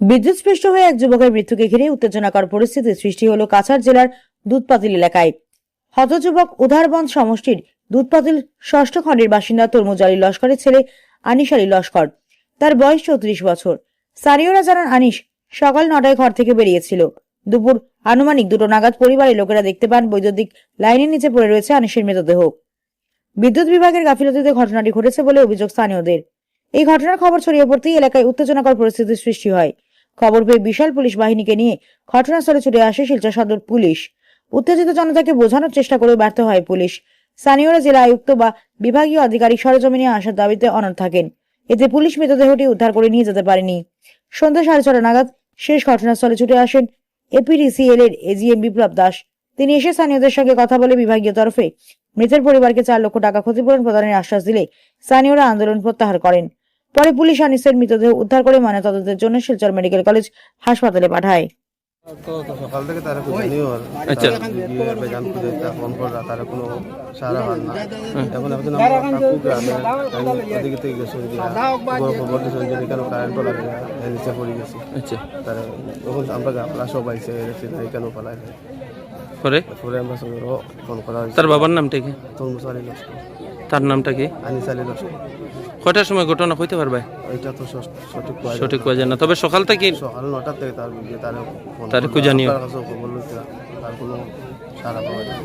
বিদ্যুৎস্পৃষ্ট হয়ে এক যুবকের মৃত্যুকে ঘিরে উত্তেজনাকর পরিস্থিতি সৃষ্টি হলো কাছাড় জেলার দুধপাতিল এলাকায়। হতযুবক উধারবন্দ সমষ্টির দুধপাতিল ষষ্ঠ খণ্ডের বাসিন্দা তরমুজ আলী লস্করের ছেলে আনিস আলী লস্কর। তার বয়স চৌত্রিশ বছর। স্থানীয়রা জানান, আনিস সকাল নটায় ঘর থেকে বেরিয়েছিল। দুপুর আনুমানিক দুটো নাগাদ পরিবারের লোকেরা দেখতে পান বৈদ্যুতিক লাইনের নিচে পড়ে রয়েছে আনিসের মৃতদেহ। বিদ্যুৎ বিভাগের গাফিলতিতে ঘটনাটি ঘটেছে বলে অভিযোগ স্থানীয়দের। এই ঘটনার খবর ছড়িয়ে পড়তেই এলাকায় উত্তেজনাকর পরিস্থিতির সৃষ্টি হয়। খবর পেয়ে বিশাল পুলিশ বাহিনীকে নিয়ে ঘটনাস্থলে ছুটে আসে শিলচর সদর পুলিশ। উত্তেজিত জনতাকে বোঝানোর চেষ্টা করেও ব্যর্থ হয় পুলিশ। স্থানীয়রা জেলা আয়ুক্ত বা বিভাগীয় আধিকারিক সরজমিনে আসার দাবিতে অনর থাকেন। এতে পুলিশ মৃতদেহটি উদ্ধার করে নিয়ে যেতে পারেনি। সন্ধ্যা সাড়ে ছটা নাগাদ শেষ ঘটনাস্থলে ছুটে আসেন এপিডিসিএল এর এজিএম বিপ্লব দাস। তিনি এসে স্থানীয়দের সঙ্গে কথা বলে বিভাগীয় তরফে মৃতের পরিবারকে চার লক্ষ টাকা ক্ষতিপূরণ প্রদানের আশ্বাস দিলে স্থানীয়রা আন্দোলন প্রত্যাহার করেন। পরে পুলিশ আনিসের মৃতদেহ উদ্ধার করে ময়নাতদন্তের জন্য শিলচর মেডিকেল কলেজ হাসপাতালে পাঠায়। তো তো সকাল থেকে তারা খুঁজে আচ্ছা। বেজান খুঁজে ফোন করা তারা কোনো সারা না এখন একজন আমরা কাকু গ্রামে ওদিকে থেকে গেছে ওদিকে খবর খবর দিয়েছে যে কেন কারেন্টও লাগে নিচে পড়ে গেছে আচ্ছা। তারা তখন আমরা গাফলা সব আইসে এসে তাই কেন পালাই পরে? পরে আমরা সঙ্গে ফোন করা হয়েছে। তার বাবার নামটা কি? তোর মশারি লস্কর। তার নামটা কি? আনি চালি লস্কর। কটার সময় ঘটনা হইতে পারবে? এটা তো সঠিক সঠিক কয়া যায় না। তবে সকাল থেকে সকাল নটা থেকে তার তার তার কুজানিও তার কোনো সারা পাওয়া যায়